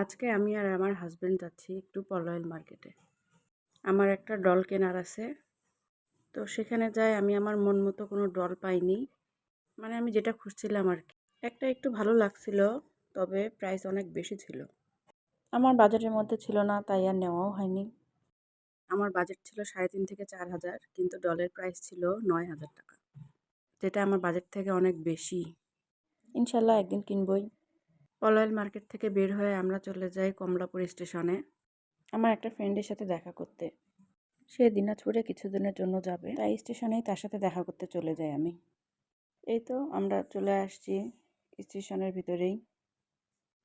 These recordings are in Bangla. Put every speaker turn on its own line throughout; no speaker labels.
আজকে আমি আর আমার হাজব্যান্ড যাচ্ছি একটু পলয়েল মার্কেটে। আমার একটা ডল কেনার আছে। তো সেখানে যাই, আমি আমার মন মতো কোনো ডল পাইনি। মানে আমি যেটা খুঁজছিলাম আর কি। একটা একটু ভালো লাগছিল, তবে প্রাইস অনেক বেশি ছিল। আমার বাজেটের মধ্যে ছিল না, তাই আর নেওয়াও হয়নি। আমার বাজেট ছিল সাড়ে তিন থেকে চার হাজার, কিন্তু ডলের প্রাইস ছিল নয় হাজার টাকা। যেটা আমার বাজেট থেকে অনেক বেশি। ইনশাল্লাহ একদিন কিনবই। পলয়েল মার্কেট থেকে বের হয়ে আমরা চলে যাই কমলাপুর স্টেশনে। আমার একটা ফ্রেন্ডের সাথে দেখা করতে। সে দিনাজপুরে কিছুদিনের জন্য যাবে, তাই স্টেশনেই তার সাথে দেখা করতে চলে যাই আমি। এই তো আমরা চলে আসছি স্টেশনের ভিতরেই।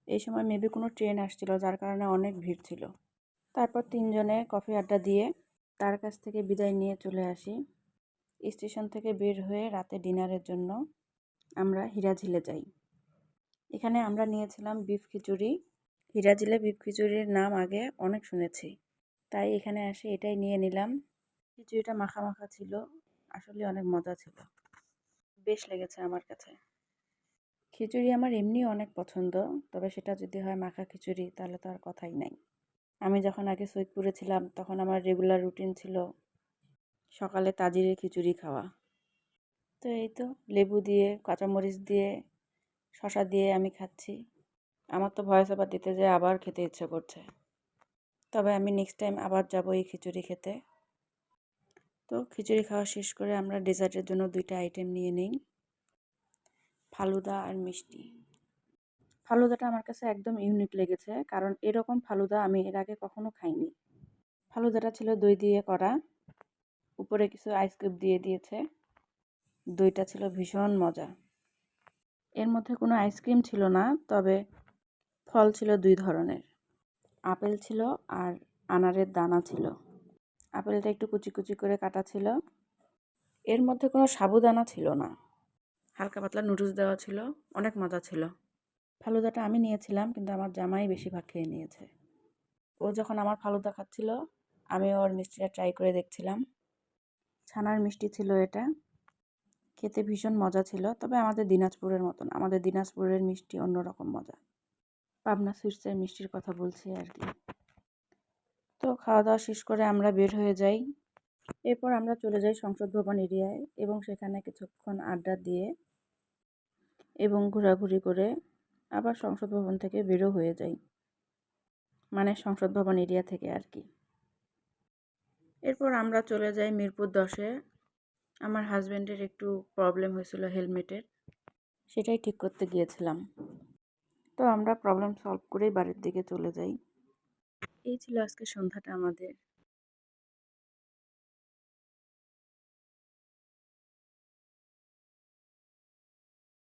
এই সময় মেবি কোনো ট্রেন আসছিল, যার কারণে অনেক ভিড় ছিল। তারপর তিনজনে কফি আড্ডা দিয়ে তার কাছ থেকে বিদায় নিয়ে চলে আসি। স্টেশন থেকে বের হয়ে রাতে ডিনারের জন্য আমরা হিরাঝিলে যাই। এখানে আমরা নিয়েছিলাম বিফ খিচুড়ি। হিরাজিলে বিফ খিচুড়ির নাম আগে অনেক শুনেছি। তাই এখানে আসে এটাই নিয়ে নিলাম। খিচুড়িটা মাখা মাখা ছিল। আসলে অনেক মজা ছিল। বেশ লেগেছে আমার কাছে। খিচুড়ি আমার এমনি অনেক পছন্দ। তবে সেটা যদি হয় মাখা খিচুড়ি, তাহলে তো আর কথাই নাই। আমি যখন আগে সৈয়দপুরে ছিলাম, তখন আমার রেগুলার রুটিন ছিল সকালে তাজিরে খিচুড়ি খাওয়া। তো এই তো লেবু দিয়ে, কাঁচামরিচ দিয়ে শশা দিয়ে আমি খাচ্ছি। আমার তো ভয়েস আবার দিতে যে আবার খেতে ইচ্ছে করছে। তবে আমি নেক্সট টাইম আবার যাব এই খিচুড়ি খেতে। তো খিচুড়ি খাওয়া শেষ করে আমরা ডেজার্টের জন্য দুইটা আইটেম নিয়ে নিই। ফালুদা আর মিষ্টি। ফালুদাটা আমার কাছে একদম ইউনিক লেগেছে, কারণ এরকম ফালুদা আমি এর আগে কখনো খাইনি। ফালুদাটা ছিল দই দিয়ে করা। উপরে কিছু আইসক্রিম দিয়ে দিয়েছে। দইটা ছিল ভীষণ মজা। এর মধ্যে কোনো আইসক্রিম ছিল না, তবে ফল ছিল দুই ধরনের। আপেল ছিল আর আনারের দানা ছিল। আপেলটা একটু কুচি কুচি করে কাটা ছিল। এর মধ্যে কোনো সাবুদানা ছিল না। হালকা পাতলা নুডলস দেওয়া ছিল। অনেক মজা ছিল। ফালুদাটা আমি নিয়েছিলাম, কিন্তু আমার জামাই বেশিরভাগ খেয়ে নিয়েছে। ও যখন আমার ফালুদা খাচ্ছিল, আমি ওর মিষ্টিটা ট্রাই করে দেখছিলাম। ছানার মিষ্টি ছিল এটা। খেতে ভীষণ মজা ছিল, তবে আমাদের দিনাজপুরের মতন। আমাদের দিনাজপুরের মিষ্টি অন্যরকম মজা। পাবনা সুইটসের মিষ্টির কথা বলছি আর কি। তো খাওয়া দাওয়া শেষ করে আমরা বের হয়ে যাই। এরপর আমরা চলে যাই সংসদ ভবন এরিয়ায় এবং সেখানে কিছুক্ষণ আড্ডা দিয়ে এবং ঘোরাঘুরি করে আবার সংসদ ভবন থেকে বেরো হয়ে যাই। মানে সংসদ ভবন এরিয়া থেকে আর কি। এরপর আমরা চলে যাই মিরপুর দশে। আমার হাজব্যান্ডের একটু প্রবলেম হয়েছিল হেলমেটের। সেটাই ঠিক করতে গিয়েছিলাম। তো আমরা প্রবলেম সলভ করেই বাড়ির দিকে চলে যাই। এই ছিল আজকে সন্ধ্যাটা আমাদের।